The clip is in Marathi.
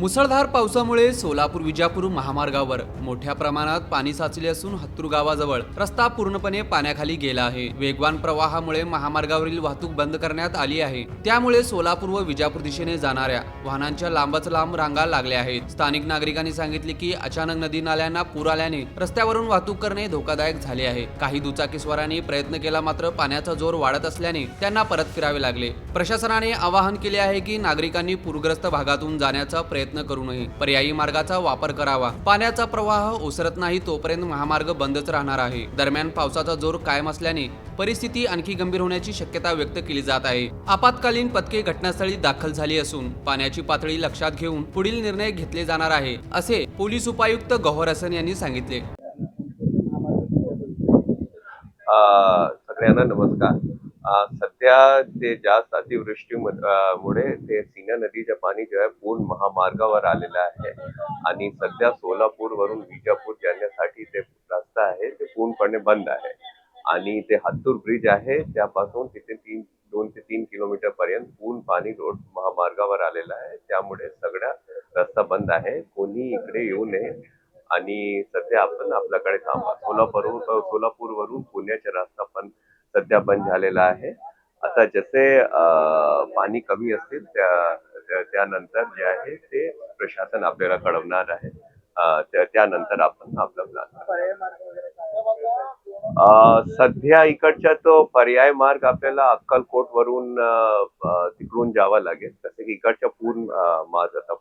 मुसळधार पावसामुळे सोलापूर विजापूर महामार्गावर मोठ्या प्रमाणात पाणी साचले असून हत्तूर गावाजवळ रस्ता पूर्णपणे पाण्याखाली गेला आहे. वेगवान प्रवाहामुळे महामार्गावरील वाहतूक बंद करण्यात आली आहे. त्यामुळे सोलापूर व विजापूर दिशेने जाणाऱ्या वाहनांच्या लांबच लांब रांगा लागल्या आहेत. स्थानिक नागरिकांनी सांगितले की अचानक नदी नाल्यांना पूर आल्याने रस्त्यावरून वाहतूक करणे धोकादायक झाले आहे. काही दुचाकीस्वारांनी प्रयत्न केला मात्र पाण्याचा जोर वाढत असल्याने त्यांना परत फिरावे लागले. प्रशासनाने आवाहन केले आहे की नागरिकांनी पूरग्रस्त भागातून जाण्याचा प्रयत्न करू नये. पर्यायी मार्गाचा वापर करावा. पाण्याचा प्रवाह ओसरत नाही तोपर्यंत महामार्ग बंदच राहणार आहे. दरम्यान पावसाचा जोर कायम असल्याने परिस्थिती आणखी गंभीर होण्याची शक्यता व्यक्त केली जात आहे. आपत्कालीन पथके घटनास्थळी दाखल झाली असून पाण्याची पातळी लक्षात घेऊन पुढील निर्णय घेतले जाणार आहे असे पोलीस उपायुक्त गौहर हसन यांनी सांगितले. सगळ्यांना नमस्कार. सध्या ते जास्त अतिवृष्टीमुळे ते सीना नदीचे पाणी जे आहे पूर्ण महामार्गावर आलेलं आहे. आणि सध्या सोलापूर वरून विजापूर जाण्यासाठी ते रस्ता आहे ते पूर्णपणे बंद आहे. आणि ते हत्तूर ब्रिज आहे त्यापासून तिथे तीन दोन ते तीन किलोमीटर पर्यंत पूर्ण पाणी रोड महामार्गावर आलेलं आहे. त्यामुळे सगळा रस्ता बंद आहे. कोणी इकडे येऊ नये. आणि सध्या आपण आपल्याकडे थांबा. सोलापूरवरून सोलापूरवरून पुण्याचा रस्ता पण सध्या बंद झालेला आहे. आता जसे पाणी कमी असतील त्या त्या- त्यानंतर जे आहे ते प्रशासन आपल्याला कळवणार आहे. त्यानंतर आपण आपला प्लॅन सध्या इकडचा तो पर्याय मार्ग आपल्याला अक्कलकोट वरून तिकडून जावा लागेल. तसे की इकडच्या पूर्ण मार्ग आता